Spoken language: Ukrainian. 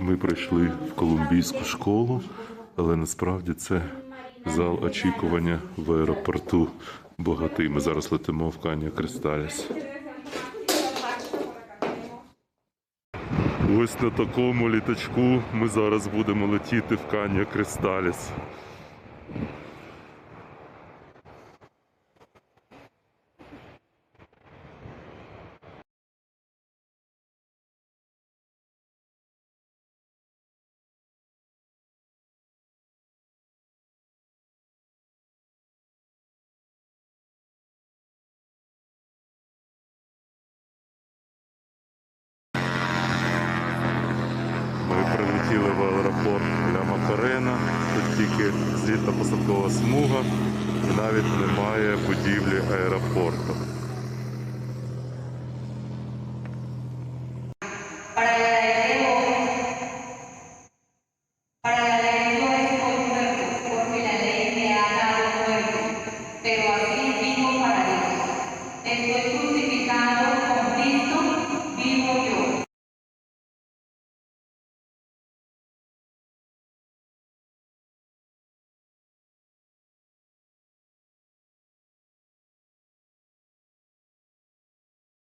Ми, прийшли в колумбійську школу, але насправді це зал очікування в аеропорту Богатий. Ми зараз летимо в Каня Кристаліс. Ось на такому літачку ми зараз будемо летіти в Каня Кристаліс. прилетіли в аеропорт Ляма-Перена, тут тільки злітно-посадкова смуга і навіть немає будівлі аеропорту. Pero así.